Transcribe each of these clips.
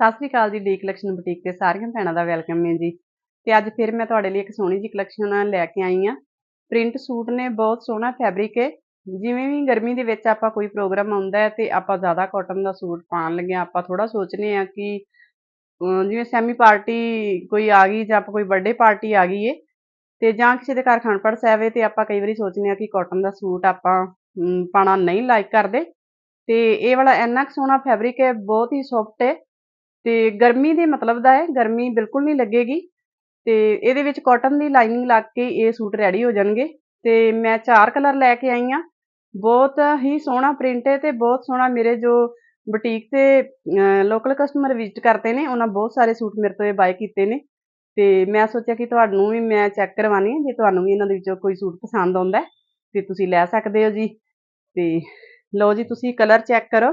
ਸਤਿ ਸ੍ਰੀ ਅਕਾਲ ਜੀ D collection boutique ਤੇ ਸਾਰੀਆਂ ਭੈਣਾਂ ਦਾ ਵੈਲਕਮ ਹੈ ਜੀ। ਤੇ ਅੱਜ ਫਿਰ ਮੈਂ ਤੁਹਾਡੇ ਲਈ ਇੱਕ ਸੋਹਣੀ ਜੀ ਕਲੈਕਸ਼ਨ ਲੈ ਕੇ ਆਈ ਆ ਪ੍ਰਿੰਟ ਸੂਟ ਨੇ ਬਹੁਤ ਸੋਹਣਾ ਫੈਬਰਿਕ ਹੈ। ਜਿਵੇਂ ਵੀ ਗਰਮੀ ਦੇ ਵਿੱਚ ਆਪਾਂ ਕੋਈ ਪ੍ਰੋਗਰਾਮ ਆਉਂਦਾ ਹੈ ਤੇ ਆਪਾਂ ਜ਼ਿਆਦਾ ਕਾਟਨ ਦਾ ਸੂਟ ਪਾਉਣ ਲੱਗੇ ਹਾਂ ਆਪਾਂ ਥੋੜਾ ਸੋਚਨੇ ਆ ਕਿ ਜਿਵੇਂ ਸੈਮੀ ਪਾਰਟੀ ਕੋਈ ਆ ਗਈ ਜਾਂ ਆਪਾਂ ਕੋਈ ਬਰਥਡੇ ਪਾਰਟੀ ਆ ਗਈ ਏ ਤੇ ਜਾਂ ਕਿਸੇ ਦੇ ਘਰ ਖਣਪੜ ਸਾਹਿਬ ਏ ਤੇ ਆਪਾਂ ਕਈ ਵਾਰੀ ਸੋਚਨੇ ਆ ਕਿ ਕਾਟਨ ਦਾ ਸੂਟ ਆਪਾਂ ਅਮ, ਪਾਉਣਾ ਨਹੀਂ ਲਾਈਕ ਕਰਦੇ। ਤੇ ਇਹ ਵਾਲਾ ਇੰਨਾ ਕੁ ਸੋਹਣਾ ਫੈਬਰਿਕ ਹੈ ਬਹੁਤ ਹੀ ਸੌਫਟ ਹੈ। ਤੇ ਗਰਮੀ ਦੇ ਮਤਲਬ ਦਾ ਹੈ, ਗਰਮੀ ਬਿਲਕੁਲ ਨਹੀਂ ਲੱਗੇਗੀ ਤੇ ਇਹਦੇ ਵਿੱਚ ਕਾਟਨ ਦੀ ਲਾਈਨਿੰਗ ਲੱਗ ਕੇ ਇਹ ਸੂਟ ਰੈਡੀ ਹੋ ਜਾਣਗੇ ਤੇ ਮੈਂ ਚਾਰ ਕਲਰ ਲੈ ਕੇ ਆਈ ਆ ਬਹੁਤ ਹੀ ਸੋਹਣਾ ਪ੍ਰਿੰਟ ਹੈ ਤੇ ਬਹੁਤ ਸੋਹਣਾ ਮੇਰੇ ਜੋ ਬੁਟੀਕ ਤੇ ਲੋਕਲ ਕਸਟਮਰ ਵਿਜ਼ਿਟ ਕਰਦੇ ਨੇ, ਉਹਨਾਂ ਬਹੁਤ ਸਾਰੇ ਸੂਟ ਮੇਰੇ ਤੋਂ ਇਹ ਬਾਏ ਕੀਤੇ ਨੇ ਤੇ ਮੈਂ ਸੋਚਿਆ ਕਿ ਤੁਹਾਨੂੰ ਵੀ ਮੈਂ ਚੈੱਕ ਕਰਵਾਣੀ ਹੈ, ਜੇ ਤੁਹਾਨੂੰ ਵੀ ਇਹਨਾਂ ਦੇ ਵਿੱਚੋਂ ਕੋਈ ਸੂਟ ਪਸੰਦ ਆਉਂਦਾ ਹੈ, ਤੇ ਤੁਸੀਂ ਲੈ ਸਕਦੇ ਹੋ ਜੀ। ਤੇ ਲਓ ਜੀ, ਤੁਸੀਂ ਕਲਰ ਚੈੱਕ ਕਰੋ।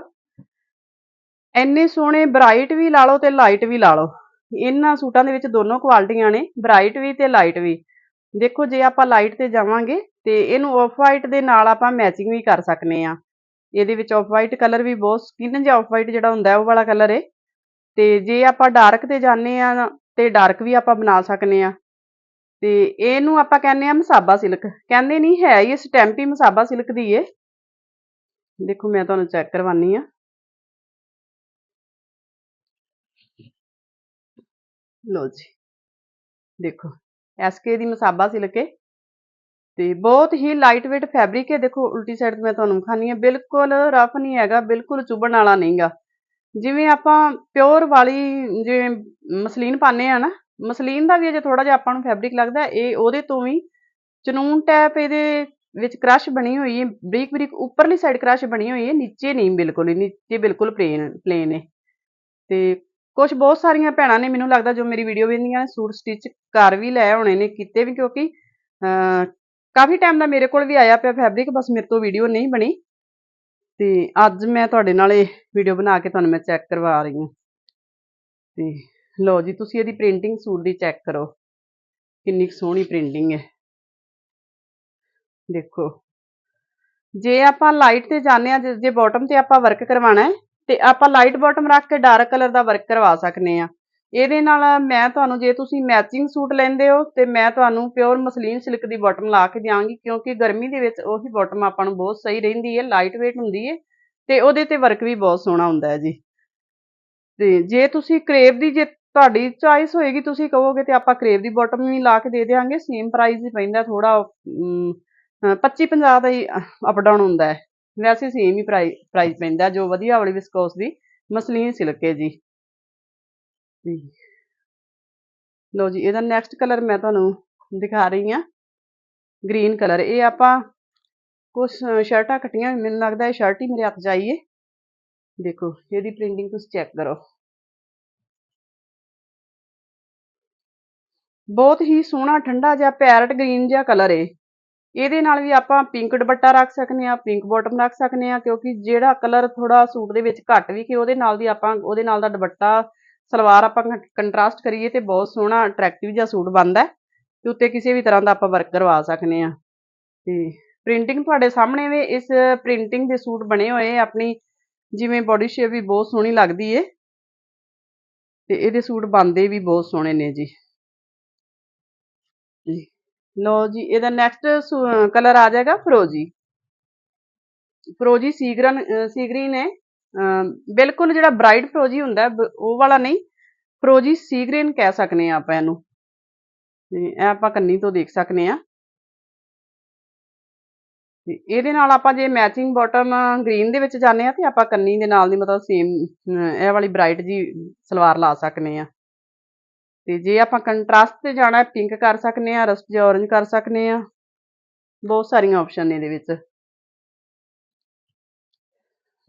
ਇੰਨੇ ਸੋਹਣੇ ਬ੍ਰਾਈਟ ਵੀ ਲਾ ਲਓ ਤੇ ਲਾਈਟ ਵੀ ਲਾ ਲਓ। ਇਹਨਾਂ ਸੂਟਾਂ ਦੇ ਵਿੱਚ ਦੋਨੋਂ ਕੁਆਲਿਟੀਆਂ ਨੇ ਬ੍ਰਾਈਟ ਵੀ ਤੇ ਲਾਈਟ ਵੀ। ਦੇਖੋ, ਜੇ ਆਪਾਂ ਲਾਈਟ ਤੇ ਜਾਵਾਂਗੇ ਤੇ ਇਹਨੂੰ ਆਫ ਵਾਈਟ ਦੇ ਨਾਲ ਆਪਾਂ ਮੈਚਿੰਗ ਵੀ ਕਰ ਸਕਨੇ ਆ। ਇਹਦੇ ਵਿੱਚ ਆਫ ਵਾਈਟ ਕਲਰ ਵੀ ਬਹੁਤ ਸਕਿਨ ਜਿਹਾ ਆਫ ਵਾਈਟ ਜਿਹੜਾ ਹੁੰਦਾ ਉਹ ਵਾਲਾ ਕਲਰ ਹੈ ਤੇ ਜੇ ਆਪਾਂ ਡਾਰਕ ਤੇ ਜਾਂਦੇ ਆ ਤੇ ਡਾਰਕ ਵੀ ਆਪਾਂ ਬਣਾ ਸਕਨੇ ਆ। ਤੇ ਇਹਨੂੰ ਆਪਾਂ ਕਹਿੰਦੇ ਆ ਮਸਾਬਾ ਸਿਲਕ ਕਹਿੰਦੇ ਨਹੀਂ ਹੈ, ਇਹ ਸਟੈਂਪੀ ਮਸਾਬਾ ਸਿਲਕ ਦੀ ਏ। ਦੇਖੋ, ਮੈਂ ਤੁਹਾਨੂੰ ਚੈੱਕ ਕਰਵਾਨੀ ਆ। ਲੋ ਜੀ। ਦੇਖੋ ਐਸਕੇ ਦੀ ਮਸਾਬਾ ਸਿਲਕ ਹੈ ਤੇ ਬਹੁਤ ਹੀ ਲਾਈਟ weight ਫੈਬਰਿਕ ਹੈ। ਦੇਖੋ, ਉਲਟੀ ਸਾਈਡ ਤੇ ਮੈਂ ਤੁਹਾਨੂੰ ਖਾਣੀ ਹੈ। ਬਿਲਕੁਲ ਰਫ ਨਹੀਂ ਹੈਗਾ, ਬਿਲਕੁਲ ਚੁਭਣ ਵਾਲਾ ਨਹੀਂਗਾ। ਜਿਵੇਂ ਆਪਾਂ ਪਿਓਰ ਵਾਲੀ ਜਿਵੇਂ ਮਸਲੀਨ ਪਾਣੇ ਆ ਨਾ, ਮਸਲੀਨ ਦਾ ਵੀ ਅਜੇ ਥੋੜਾ ਜਿਹਾ ਆਪਾਂ ਨੂੰ ਫੈਬਰਿਕ ਲੱਗਦਾ ਇਹ ਉਹਦੇ ਤੋਂ ਵੀ ਚਨੂਨ ਟੈਪ ਇਹਦੇ ਵਿੱਚ ਕ੍ਰਸ਼ ਬਣੀ ਹੋਈ ਹੈ। ਬਰੀਕ ਬਰੀਕ ਉੱਪਰਲੀ ਸਾਈਡ ਕ੍ਰਸ਼ ਬਣੀ ਹੋਈ ਹੈ। ਨੀਚੇ ਨਹੀਂ, ਬਿਲਕੁਲ ਹੀ ਨੀਚੇ ਬਿਲਕੁਲ ਪਲੇਨ ਪਲੇਨ ਹੈ। ਤੇ ਕੁਝ ਬਹੁਤ ਸਾਰੀਆਂ ਭੈਣਾਂ ਨੇ ਮੈਨੂੰ ਲੱਗਦਾ ਜੋ ਮੇਰੀ ਵੀਡੀਓ ਵੇਖਦੀਆਂ ਨੇ ਸੂਟ ਸਟਿਚ ਕਰ ਵੀ ਲੈ ਹੋਣੇ ਨੇ, ਕੀਤੇ ਵੀ ਕਿਉਂਕਿ, ਅਹ, ਕਾਫੀ ਟਾਈਮ ਦਾ ਮੇਰੇ ਕੋਲ ਵੀ ਆਇਆ ਪਿਆ ਫੈਬਰਿਕ ਬਸ ਮੇਰੇ ਤੋਂ ਵੀਡੀਓ ਨਹੀਂ ਬਣੀ। ਤੇ ਅੱਜ ਮੈਂ ਤੁਹਾਡੇ ਨਾਲ ਇਹ ਵੀਡੀਓ ਬਣਾ ਕੇ ਤੁਹਾਨੂੰ ਮੈਂ ਚੈੱਕ ਕਰਵਾ ਰਹੀ ਹਾਂ। ਤੇ ਲਓ ਜੀ, ਤੁਸੀਂ ਇਹਦੀ ਪ੍ਰਿੰਟਿੰਗ ਸੂਟ ਦੀ ਚੈੱਕ ਕਰੋ। ਕਿੰਨੀ ਕੁ ਸੋਹਣੀ ਪ੍ਰਿੰਟਿੰਗ ਹੈ। ਦੇਖੋ, ਜੇ ਆਪਾਂ ਲਾਈਟ ਤੇ ਜਾਂਦੇ ਆ ਜੇ ਬਾਟਮ ਤੇ ਆਪਾਂ ਵਰਕ ਕਰਵਾਉਣਾ ਹੈ ਤੇ ਆਪਾਂ ਲਾਈਟ ਬਾਟਮ ਰੱਖ ਕੇ ਡਾਰਕ ਕਲਰ ਦਾ ਵਰਕ ਕਰਵਾ ਸਕਨੇ ਆ। ਇਹਦੇ ਨਾਲ ਮੈਂ ਤੁਹਾਨੂੰ, ਜੇ ਤੁਸੀਂ ਮੈਚਿੰਗ ਸੂਟ ਲੈਂਦੇ ਹੋ, ਤੇ ਮੈਂ ਤੁਹਾਨੂੰ ਪਿਓਰ ਮਸਲੀਨ ਸਿਲਕ ਦੀ ਬਾਟਮ ਲਾ ਕੇ ਦਿਆਂਗੀ, ਕਿਉਂਕਿ ਗਰਮੀ ਦੇ ਵਿੱਚ ਉਹੀ ਬਾਟਮ ਆਪਾਂ ਨੂੰ ਬਹੁਤ ਸਹੀ ਰਹਿੰਦੀ ਹੈ ਲਾਈਟ weight ਹੁੰਦੀ ਹੈ, ਤੇ ਉਹਦੇ ਤੇ ਵਰਕ ਵੀ ਬਹੁਤ ਸੋਹਣਾ ਹੁੰਦਾ ਹੈ ਜੀ। ਤੇ ਜੇ ਤੁਸੀਂ ਕਰੇਵ ਦੀ, ਜੇ ਤੁਹਾਡੀ ਚੋਇਸ ਹੋਏਗੀ, ਤੁਸੀਂ ਕਹੋਗੇ ਤੇ ਆਪਾਂ ਕਰੇਵ ਦੀ ਬਾਟਮ ਵੀ ਲਾ ਕੇ ਦੇ ਦੇਵਾਂਗੇ ਸੇਮ ਪ੍ਰਾਈਸ ਹੀ ਪੈਂਦਾ ਥੋੜਾ 25 50 ਦਾ ਹੀ ਅਪ ਡਾਊਨ ਹੁੰਦਾ ਹੈ। ਵੈਸੇ ਸੇਮ ਹੀ ਪ੍ਰਾਈਸ ਪੈਂਦਾ, ਜੋ ਵਧੀਆ ਵਾਲੀ ਵਿਸਕੋਸ ਦੀ ਮਸਲੀਨ ਸਿਲਕ ਹੈ ਜੀ ਲੋ ਜੀ, ਇਹਦਾ ਨੈਕਸਟ ਕਲਰ ਮੈਂ ਤੁਹਾਨੂੰ ਦਿਖਾ ਰਹੀ ਹਾਂ। ਗ੍ਰੀਨ ਕਲਰ ਇਹ ਆਪਾਂ ਕੁਝ ਸ਼ਰਟਾਂ ਕੱਟੀਆਂ ਮੈਨੂੰ ਲੱਗਦਾ ਇਹ ਸ਼ਰਟ ਹੀ ਮੇਰੇ ਹੱਥ 'ਚ ਆਈ ਦੇਖੋ, ਇਹਦੀ ਪ੍ਰਿੰਟਿੰਗ ਤੁਸੀਂ ਚੈੱਕ ਕਰੋ। ਬਹੁਤ ਹੀ ਸੋਹਣਾ, ਠੰਡਾ ਜਿਹਾ ਪੈਰਟ ਗ੍ਰੀਨ ਜਿਹਾ ਕਲਰ ਹੈ ਇਹਦੇ ਨਾਲ ਵੀ ਆਪਾਂ ਪਿੰਕ ਦੁਪੱਟਾ ਰੱਖ ਸਕਨੇ ਆ ਪਿੰਕ ਬਾਟਮ ਰੱਖ ਸਕਨੇ ਆ ਕਿਉਂਕਿ ਜਿਹੜਾ ਕਲਰ ਥੋੜਾ ਸੂਟ ਦੇ ਵਿੱਚ ਘੱਟ ਵੀ ਕਿ ਉਹਦੇ ਨਾਲ ਦੀ ਆਪਾਂ, ਉਹਦੇ ਨਾਲ ਦਾ ਦੁਪੱਟਾ, ਸਲਵਾਰ ਆਪਾਂ ਕੰਟਰਾਸਟ ਕਰੀਏ ਤੇ ਬਹੁਤ ਸੋਹਣਾ ਅਟਰੈਕਟਿਵ ਜਿਹਾ ਸੂਟ ਬਣਦਾ ਤੇ ਉੱਤੇ ਕਿਸੇ ਵੀ ਤਰ੍ਹਾਂ ਦਾ ਆਪਾਂ ਵਰਕ ਕਰਵਾ ਸਕਨੇ ਆ ਤੇ ਪ੍ਰਿੰਟਿੰਗ ਤੁਹਾਡੇ ਸਾਹਮਣੇ ਵੇ, ਇਸ ਪ੍ਰਿੰਟਿੰਗ ਦੇ ਸੂਟ ਬਣੇ ਹੋਏ ਆਪਣੀ ਜਿਵੇਂ ਬੋਡੀ ਸ਼ੇਪ ਵੀ ਬਹੁਤ ਸੋਹਣੀ ਲੱਗਦੀ ਏ, ਤੇ ਇਹਦੇ ਸੂਟ ਬਣਦੇ ਵੀ ਬਹੁਤ ਸੋਹਣੇ ਨੇ ਜੀ। ਜੀ। ਲੋ ਜੀ, ਇਹਦਾ ਨੈਕਸਟ ਕਲਰ ਆ ਜਾਏਗਾ ਫਰੋਜੀ। ਫਰੋਜੀ ਸੀਗਰਨ ਸੀਗਰੀਨ ਹੈ ਬਿਲਕੁਲ ਜਿਹੜਾ ਬ੍ਰਾਈਟ ਫਰੋਜੀ ਹੁੰਦਾ ਉਹ ਵਾਲਾ ਨਹੀਂ, ਫਰੋਜੀ ਸੀਗਰੀਨ ਕਹਿ ਸਕਨੇ ਆ ਆਪਾਂ ਇਹਨੂੰ। ਤੇ ਇਹ ਆਪਾਂ ਕੰਨੀ ਤੋਂ ਦੇਖ ਸਕਨੇ ਆ। ਤੇ ਇਹਦੇ ਨਾਲ ਆਪਾਂ ਜੇ ਮੈਚਿੰਗ ਬਾਟਮ ਗ੍ਰੀਨ ਦੇ ਵਿੱਚ ਜਾਂਦੇ ਆ, ਤੇ ਆਪਾਂ ਕੰਨੀ ਦੇ ਨਾਲ ਦੀ ਮਤਲਬ ਸੇਮ ਇਹ ਵਾਲੀ ਬ੍ਰਾਈਟ ਜੀ ਸਲਵਾਰ ਲਾ ਸਕਨੇ ਆ। ਤੇ ਜੇ ਆਪਾਂ ਕੰਟਰਾਸਟ ਤੇ ਜਾਣਾ ਪਿੰਕ ਕਰ ਸਕਨੇ ਆ, ਰਸਟ ਜਾਂ orange ਕਰ ਸਕਨੇ ਆ। ਬਹੁਤ ਸਾਰੀਆਂ ਆਪਸ਼ਨ ਨੇ ਇਹਦੇ ਵਿੱਚ।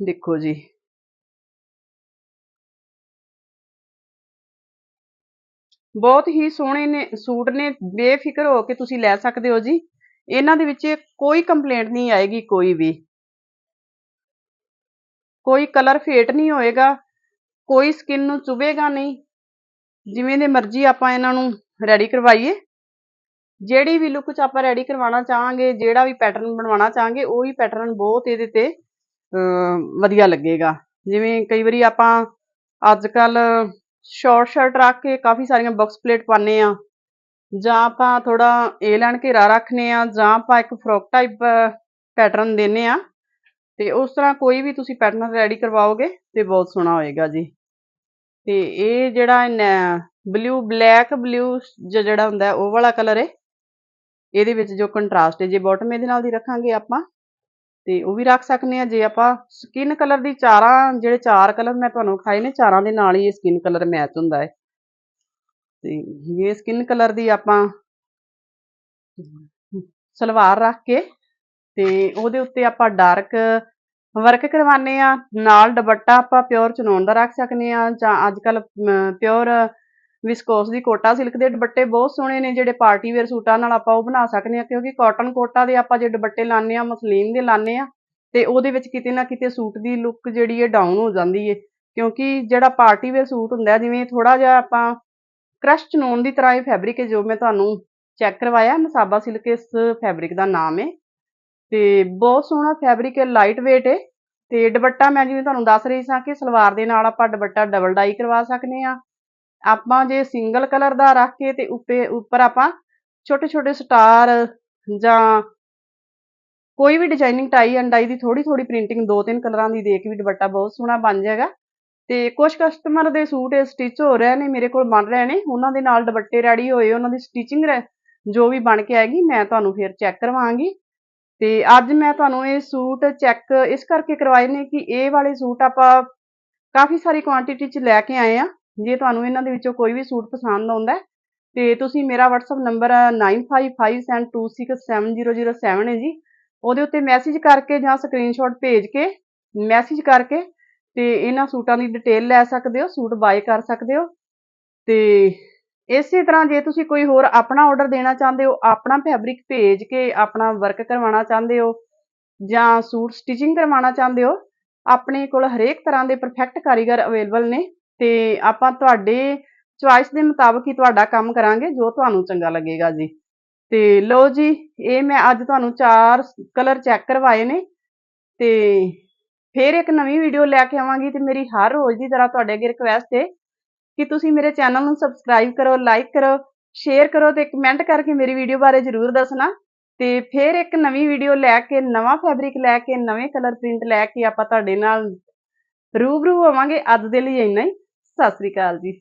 ਦੇਖੋ ਜੀ। ਬਹੁਤ ਹੀ ਸੋਹਣੇ ਨੇ, ਸੂਟ ਨੇ, ਬੇਫਿਕਰ ਹੋ ਕੇ ਤੁਸੀਂ ਲੈ ਸਕਦੇ ਹੋ ਜੀ। ਇਹਨਾਂ ਦੇ ਵਿੱਚ ਕੋਈ ਕੰਪਲੇਂਟ ਨਹੀਂ ਆਏਗੀ, ਕੋਈ ਵੀ। ਕੋਈ ਕਲਰ ਫੇਟ ਨਹੀਂ ਹੋਏਗਾ, ਕੋਈ ਸਕਿਨ ਨੂੰ ਚੁਭੇਗਾ ਨਹੀਂ। ਜਿਵੇਂ ਦੇ ਮਰਜ਼ੀ ਆਪਾਂ ਇਹਨਾਂ ਨੂੰ ਰੈਡੀ ਕਰਵਾਈਏ। ਜਿਹੜੀ ਵੀ ਲੁੱਕ ਚ ਆਪਾਂ ਰੈਡੀ ਕਰਵਾਉਣਾ ਚਾਹਾਂਗੇ, ਜਿਹੜਾ ਵੀ ਪੈਟਰਨ ਬਣਵਾਉਣਾ ਚਾਹਾਂਗੇ, ਉਹੀ ਪੈਟਰਨ ਬਹੁਤ ਇਹਦੇ ਤੇ ਵਧੀਆ ਲੱਗੇਗਾ। ਜਿਵੇਂ ਕਈ ਵਾਰੀ ਆਪਾਂ ਅੱਜ ਕੱਲ ਸ਼ਾਰਟ ਸ਼ਰਟ ਰੱਖ ਕੇ ਕਾਫੀ ਸਾਰੀਆਂ ਬਾਕਸ ਪਲੇਟ ਪਾਉਂਦੇ ਆ ਜਾਂ ਆਪਾਂ ਥੋੜਾ ਏ ਲੈਣ ਘੇਰਾ ਰੱਖਨੇ ਆ ਜਾਂ ਆਪਾਂ ਇੱਕ ਫਰੋਕ ਟਾਈਪ ਪੈਟਰਨ ਦਿੰਨੇ ਆ ਤੇ ਉਸ ਤਰ੍ਹਾਂ ਕੋਈ ਵੀ ਤੁਸੀਂ ਪੈਟਰਨ ਰੈਡੀ ਕਰਵਾਓਗੇ ਤੇ ਬਹੁਤ ਸੋਹਣਾ ਹੋਏਗਾ ਜੀ। ਤੇ ਇਹ ਜਿਹੜਾ ਬਲੂ ਬਲੈਕ ਬਲੂ ਜਿਹੜਾ ਹੁੰਦਾ ਉਹ ਵਾਲਾ ਕਲਰ ਹੈ ਇਹਦੇ ਵਿੱਚ ਜੋ ਕੰਟਰਾਸਟ ਹੈ ਜੇ ਬਾਟਮ ਇਹਦੇ ਨਾਲ ਦੀ ਰੱਖਾਂਗੇ ਆਪਾਂ, ਤੇ ਉਹ ਵੀ ਰੱਖ ਸਕਨੇ ਆ। ਜੇ ਆਪਾਂ ਸਕਿਨ ਕਲਰ ਦੀ ਚਾਰਾਂ, ਜਿਹੜੇ ਚਾਰ ਕਲਰ ਮੈਂ ਤੁਹਾਨੂੰ ਖਾਏ ਨੇ, ਚਾਰਾਂ ਦੇ ਨਾਲ ਹੀ ਇਹ ਸਕਿਨ ਕਲਰ ਮੈਚ ਹੁੰਦਾ ਹੈ ਤੇ ਇਹ ਸਕਿਨ ਕਲਰ ਦੀ ਆਪਾਂ ਸਲਵਾਰ ਰੱਖ ਕੇ ਤੇ ਉਹਦੇ ਉੱਤੇ ਆਪਾਂ ਡਾਰਕ ਵਰਕ ਕਰਵਾਨੇ ਆ, ਨਾਲ ਦੁਪੱਟਾ ਆਪਾਂ ਪਿਓਰ ਚਨੌਨ ਦਾ ਰੱਖ ਸਕਨੇ ਆ, ਜਾਂ ਅੱਜ ਕੱਲ ਪਿਓਰ ਵਿਸਕੋਸ ਦੀ ਕੋਟਾ ਸਿਲਕ ਦੇ ਦੁਪੱਟੇ ਬਹੁਤ ਸੋਹਣੇ ਨੇ, ਜਿਹੜੇ ਪਾਰਟੀ ਵੇਅਰ ਸੂਟਾਂ ਨਾਲ ਆਪਾਂ ਉਹ ਬਣਾ ਸਕਨੇ ਆ, ਕਿਉਂਕਿ ਕਾਟਨ ਕੋਟਾ ਦੇ ਆਪਾਂ ਜੇ ਦੁਪੱਟੇ ਲਾਣੇ ਆ, ਮਸਲੀਨ ਦੇ ਲਾਣੇ ਆ, ਤੇ ਉਹਦੇ ਵਿੱਚ ਕਿਤੇ ਨਾ ਕਿਤੇ ਸੂਟ ਦੀ ਲੁੱਕ ਜਿਹੜੀ ਹੈ ਡਾਊਨ ਹੋ ਜਾਂਦੀ ਹੈ, ਕਿਉਂਕਿ ਜਿਹੜਾ ਪਾਰਟੀ ਵੇਅਰ ਸੂਟ ਹੁੰਦਾ ਜਿਵੇਂ ਥੋੜਾ ਜਿਹਾ ਆਪਾਂ ਕ੍ਰਸ਼ ਚਨੌਨ ਦੀ ਤਰ੍ਹਾਂ ਇਹ ਫੈਬਰਿਕ ਹੈ, ਜੋ ਮੈਂ ਤੁਹਾਨੂੰ ਚੈੱਕ ਕਰਵਾਇਆ ਮਸਾਬਾ ਸਿਲਕ ਇਸ ਫੈਬਰਿਕ ਦਾ ਨਾਮ ਹੈ। ਤੇ ਬਹੁਤ ਸੋਹਣਾ ਫੈਬਰਿਕ ਹੈ ਲਾਈਟ weight ਹੈ ਤੇ ਦੁਪੱਟਾ ਮੈਂ ਜਿਵੇਂ ਤੁਹਾਨੂੰ ਦੱਸ ਰਹੀ ਸਾਂ ਕਿ ਸਲਵਾਰ ਦੇ ਨਾਲ ਆਪਾਂ ਦੁਪੱਟਾ ਡਬਲ ਡਾਈ ਕਰਵਾ ਸਕਨੇ ਆ। ਆਪਾਂ ਜੇ ਸਿੰਗਲ ਕਲਰ ਦਾ ਰੱਖ ਕੇ ਤੇ ਉੱਪਰ ਉੱਪਰ ਆਪਾਂ ਛੋਟੇ ਛੋਟੇ ਸਟਾਰ ਜਾਂ ਕੋਈ ਵੀ ਡਿਜ਼ਾਈਨਿੰਗ ਟਾਈ ਐਂਡ ਡਾਈ ਦੀ ਥੋੜੀ ਥੋੜੀ ਪ੍ਰਿੰਟਿੰਗ ਦੋ ਤਿੰਨ ਕਲਰਾਂ ਦੀ ਦੇ ਕੇ ਵੀ ਦੁਪੱਟਾ ਬਹੁਤ ਸੋਹਣਾ ਬਣ ਜਾਏਗਾ। ਤੇ ਕੁਝ ਕਸਟਮਰ ਦੇ ਸੂਟ ਸਟਿਚ ਹੋ ਰਹੇ ਨੇ, ਮੇਰੇ ਕੋਲ ਬਣ ਰਹੇ ਨੇ। ਉਹਨਾਂ ਦੇ ਨਾਲ ਦੁਪੱਟੇ ਰੈਡੀ ਹੋਏ, ਉਹਨਾਂ ਦੀ ਸਟਿਚਿੰਗ ਜੋ ਵੀ ਬਣ ਕੇ ਆਏਗੀ, ਮੈਂ ਤੁਹਾਨੂੰ ਫਿਰ ਚੈੱਕ ਕਰਵਾਵਾਂਗੀ ਤੇ ਅੱਜ ਮੈਂ ਤੁਹਾਨੂੰ ਇਹ ਸੂਟ ਚੈੱਕ ਇਸ ਕਰਕੇ ਕਰਵਾਏ ਨੇ ਕਿ ਇਹ ਵਾਲੇ ਸੂਟ ਆਪਾਂ ਕਾਫੀ ਸਾਰੀ ਕੁਆਂਟੀਟੀ 'ਚ ਲੈ ਕੇ ਆਏ ਆ। ਜੇ ਤੁਹਾਨੂੰ ਇਹਨਾਂ ਦੇ ਵਿੱਚੋਂ ਕੋਈ ਵੀ ਸੂਟ ਪਸੰਦ ਆਉਂਦਾ ਤੇ ਤੁਸੀਂ ਮੇਰਾ WhatsApp ਨੰਬਰ 9557267007 ਹੈ ਜੀ। ਉਹਦੇ ਉੱਤੇ ਮੈਸੇਜ ਕਰਕੇ ਜਾਂ ਸਕਰੀਨਸ਼ਾਟ ਭੇਜ ਕੇ ਮੈਸੇਜ ਕਰਕੇ ਤੇ ਇਹਨਾਂ ਸੂਟਾਂ ਦੀ ਡਿਟੇਲ ਲੈ ਸਕਦੇ ਹੋ, ਸੂਟ ਬਾਏ ਕਰ ਸਕਦੇ ਹੋ। ਤੇ ਇਸੇ ਤਰ੍ਹਾਂ ਜੇ ਤੁਸੀਂ ਕੋਈ ਹੋਰ ਆਪਣਾ ਆਰਡਰ ਦੇਣਾ ਚਾਹੁੰਦੇ ਹੋ, ਆਪਣਾ ਫੈਬਰਿਕ ਭੇਜ ਕੇ ਆਪਣਾ ਵਰਕ ਕਰਵਾਉਣਾ ਚਾਹੁੰਦੇ ਹੋ ਜਾਂ ਸੂਟ ਸਟਿਚਿੰਗ ਕਰਵਾਉਣਾ ਚਾਹੁੰਦੇ ਹੋ, ਆਪਣੇ ਕੋਲ ਹਰੇਕ ਤਰ੍ਹਾਂ ਦੇ ਪਰਫੈਕਟ ਕਾਰੀਗਰ ਅਵੇਲੇਬਲ ਨੇ ਤੇ ਆਪਾਂ ਤੁਹਾਡੇ ਚੁਆਇਸ ਦੇ ਮੁਤਾਬਕ ਹੀ ਤੁਹਾਡਾ ਕੰਮ ਕਰਾਂਗੇ, ਜੋ ਤੁਹਾਨੂੰ ਚੰਗਾ ਲੱਗੇਗਾ ਜੀ। ਤੇ ਲਓ ਜੀ, ਇਹ ਮੈਂ ਅੱਜ ਤੁਹਾਨੂੰ ਚਾਰ ਕਲਰ ਚੈੱਕ ਕਰਵਾਏ ਨੇ ਤੇ ਫਿਰ ਇੱਕ ਨਵੀਂ ਵੀਡੀਓ ਲੈ ਕੇ ਆਵਾਂਗੀ ਤੇ ਮੇਰੀ ਹਰ ਰੋਜ਼ ਦੀ ਤਰ੍ਹਾਂ ਤੁਹਾਡੇ ਅੱਗੇ ਰਿਕੁਐਸਟ ਹੈ ਕਿ ਤੁਸੀਂ ਮੇਰੇ ਚੈਨਲ ਨੂੰ ਸਬਸਕ੍ਰਾਈਬ ਕਰੋ ਲਾਈਕ ਕਰੋ ਸ਼ੇਅਰ ਕਰੋ ਤੇ ਕਮੈਂਟ ਕਰਕੇ ਮੇਰੀ ਵੀਡੀਓ ਬਾਰੇ ਜ਼ਰੂਰ ਦੱਸਣਾ। ਤੇ ਫਿਰ ਇੱਕ ਨਵੀਂ ਵੀਡੀਓ ਲੈ ਕੇ, ਨਵਾਂ ਫੈਬਰਿਕ ਲੈ ਕੇ, ਨਵੇਂ ਕਲਰ ਪ੍ਰਿੰਟ ਲੈ ਕੇ ਆਪਾਂ ਤੁਹਾਡੇ ਨਾਲ ਰੂਬਰੂ ਹੋਵਾਂਗੇ। ਅੱਜ ਦੇ ਲਈ ਇੰਨਾ ਹੀ। ਸਤਿ ਸ੍ਰੀ ਅਕਾਲ ਜੀ।